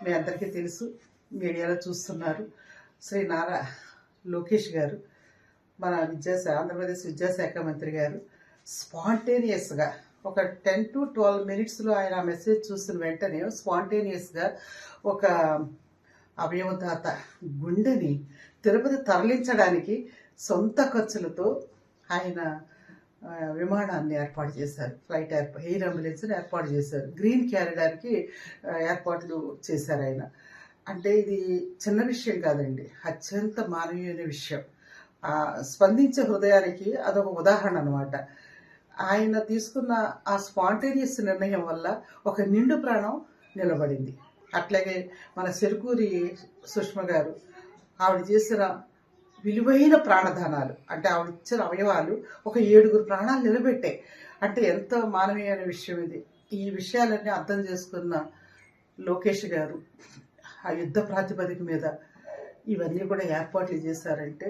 మీ అందరికీ తెలుసు మీడియాలో చూస్తున్నారు. శ్రీ నారా లోకేష్ గారు మన విద్యాశాఖ ఆంధ్రప్రదేశ్ విద్యాశాఖ మంత్రి గారు స్పాంటేనియస్గా ఒక టెన్ టు ట్వెల్వ్ మినిట్స్లో ఆయన ఆ మెసేజ్ చూసిన వెంటనే స్పాంటేనియస్గా ఒక అవయవదాత గుండెని తిరుపతి తరలించడానికి సొంత ఖర్చులతో ఆయన విమానాన్ని ఏర్పాటు చేశారు. ఫ్లైట్ ఏర్పాటు ఎయిర్ అంబులెన్స్ని ఏర్పాటు చేశారు. గ్రీన్ క్యారిడార్కి ఏర్పాట్లు చేశారు ఆయన. అంటే ఇది చిన్న విషయం కాదండి. అత్యంత మానవీయమైన విషయం. ఆ, స్పందించే హృదయానికి అదొక ఉదాహరణ అనమాట ఆయన తీసుకున్న ఆ స్పాంటేనియస్ నిర్ణయం వల్ల ఒక నిండు ప్రాణం నిలబడింది. అట్లాగే మన చెరుకూరి సుష్మ గారు ఆవిడ చేసిన విలువైన ప్రాణదానాలు. అంటే ఆవిడ ఇచ్చిన అవయవాలు ఒక ఏడుగురు ప్రాణాలు నిలబెట్టాయి. అంటే ఎంత మానవీయమైన విషయం ఇది. ఈ విషయాలన్నీ అర్థం చేసుకున్న లోకేష్ గారు ఆ యుద్ధ ప్రాతిపదిక మీద ఇవన్నీ కూడా ఏర్పాట్లు చేశారంటే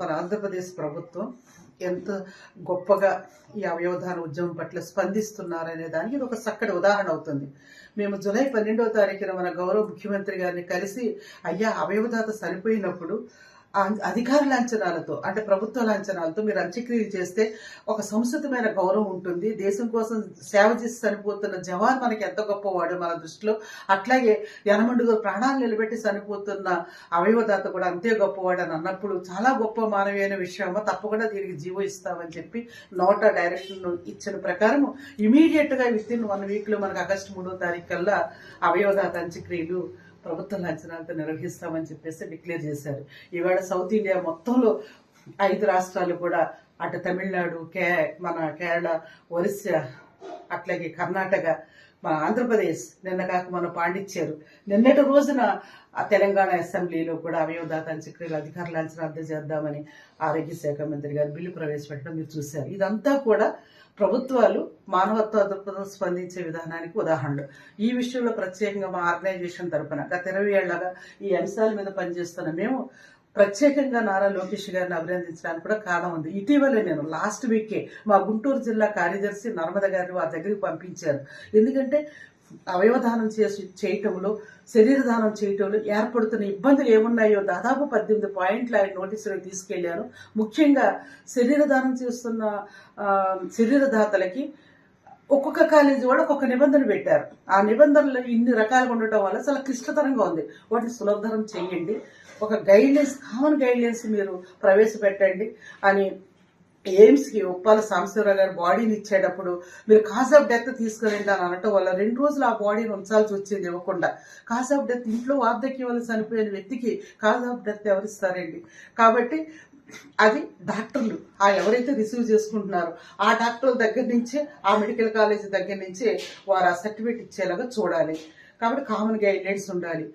మన ఆంధ్రప్రదేశ్ ప్రభుత్వం ఎంత గొప్పగా ఈ అవయవధాన ఉద్యమం పట్ల స్పందిస్తున్నారనే దానికి ఇది ఒక చక్కటి ఉదాహరణ అవుతుంది. మేము జూలై పన్నెండవ తారీఖున మన గౌరవ ముఖ్యమంత్రి గారిని కలిసి అయ్యా అవయవదాత చనిపోయినప్పుడు అధికార లాంఛనాలతో అంటే ప్రభుత్వ లాంఛనాలతో మీరు అంత్యక్రియలు చేస్తే ఒక సంస్కృతమైన గౌరవం ఉంటుంది. దేశం కోసం సేవ చేసి చనిపోతున్న జవాన్ మనకి ఎంత గొప్పవాడు మన దృష్టిలో. అట్లాగే యనమండుగురు ప్రాణాలు నిలబెట్టి చనిపోతున్న అవయవదాత కూడా అంతే గొప్పవాడు అని అన్నప్పుడు చాలా గొప్ప మానవీయమైన విషయమో తప్పకుండా దీనికి జీవో ఇస్తామని చెప్పి నోట డైరెక్షన్ ఇచ్చిన ప్రకారం ఇమీడియట్గా విత్ ఇన్ వన్ వీక్లో మనకు ఆగస్టు మూడో తారీఖు కల్లా అవయవదాత అంత్యక్రియలు ప్రభుత్వ లాంఛనాలతో నిర్వహిస్తామని చెప్పేసి డిక్లేర్ చేశారు. ఇవాళ సౌత్ ఇండియా మొత్తంలో ఐదు రాష్ట్రాలు కూడా అటు తమిళనాడు కే మన కేరళ ఒరిస్సా అట్లాగే కర్ణాటక మన ఆంధ్రప్రదేశ్ నిన్న కాక మన పాండిచ్చేరు. నిన్నటి రోజున ఆ తెలంగాణ అసెంబ్లీలో కూడా అవయవదాత అంత్యక్రియలు అధికారులు అంచనా రద్దు చేద్దామని ఆరోగ్య శాఖ మంత్రి గారు బిల్లు ప్రవేశపెట్టడం మీరు చూశారు. ఇదంతా కూడా ప్రభుత్వాలు మానవత్వ దృక్పథం స్పందించే విధానానికి ఉదాహరణలు. ఈ విషయంలో ప్రత్యేకంగా మా ఆర్గనైజేషన్ తరఫున గత ఇరవై ఏళ్ళగా ఈ అంశాల మీద పనిచేస్తున్న మేము ప్రత్యేకంగా నారా లోకేష్ గారిని అభినందించడానికి కూడా కారణం ఉంది. ఇటీవలే నేను లాస్ట్ వీకే మా గుంటూరు జిల్లా కార్యదర్శి నర్మద గారిని వారి దగ్గరికి పంపించారు ఎందుకంటే అవయవదానం చేసి చేయటంలో శరీరదానం చేయటంలో ఏర్పడుతున్న ఇబ్బందులు ఏమున్నాయో దాదాపు పద్దెనిమిది పాయింట్లు ఆయన నోటీసులు తీసుకెళ్ళాను ముఖ్యంగా శరీరదానం చేస్తున్న శరీరదాతలకి ఒక్కొక్క కాలేజీ వాళ్ళు ఒక్కొక్క నిబంధన పెట్టారు. ఆ నిబంధనలు ఇన్ని రకాలుగా ఉండటం వల్ల చాలా క్లిష్టతరంగా ఉంది. వాటిని సులభతరం చేయండి. ఒక గైడ్లైన్స్ కామన్ గైడ్లైన్స్ మీరు ప్రవేశపెట్టండి అని ఎయిమ్స్కి ఉప్పాల సాంబశివరావు గారు బాడీని ఇచ్చేటప్పుడు మీరు కాజ్ ఆఫ్ డెత్ తీసుకురండి అని అనటం వల్ల రెండు రోజులు ఆ బాడీని ఉంచాల్సి వచ్చింది ఇవ్వకుండా. కాజ్ ఆఫ్ డెత్ ఇంట్లో వార్ధక్యం వల్ల చనిపోయిన వ్యక్తికి కాజ్ ఆఫ్ డెత్ ఎవరిస్తారండి? కాబట్టి అది డాక్టర్లు. ఆ ఎవరైతే రిసీవ్ చేసుకుంటున్నారో ఆ డాక్టర్ల దగ్గర నుంచే ఆ మెడికల్ కాలేజ్ దగ్గర నుంచే వారు ఆ సర్టిఫికేట్ ఇచ్చేలాగా చూడాలి. కాబట్టి కామన్ గైడ్లైన్స్ ఉండాలి.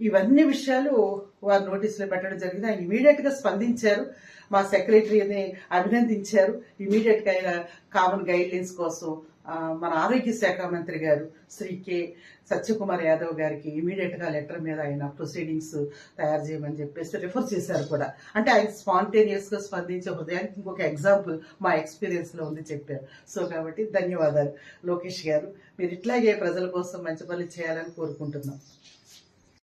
ఇవన్నీ విషయాలు వారు నోటీసులో పెట్టడం జరిగింది. ఆయన ఇమీడియట్గా స్పందించారు. మా సెక్రటరీని అభినందించారు. ఇమీడియట్గా ఆయన కామన్ గైడ్లైన్స్ కోసం మన ఆరోగ్య శాఖ మంత్రి గారు శ్రీ కె సత్యకుమార్ యాదవ్ గారికి ఇమీడియట్గా లెటర్ మీద ఆయన ప్రొసీడింగ్స్ తయారు చేయమని చెప్పేసి రిఫర్ చేశారు కూడా. అంటే ఆయన స్పాంటేనియస్గా స్పందించే హృదయానికి ఇంకొక ఎగ్జాంపుల్ మా ఎక్స్పీరియన్స్లో ఉంది చెప్పారు. సో కాబట్టి ధన్యవాదాలు లోకేష్ గారు. మీరు ఇట్లాగే ప్రజల కోసం మంచి పనులు చేయాలని కోరుకుంటున్నాం.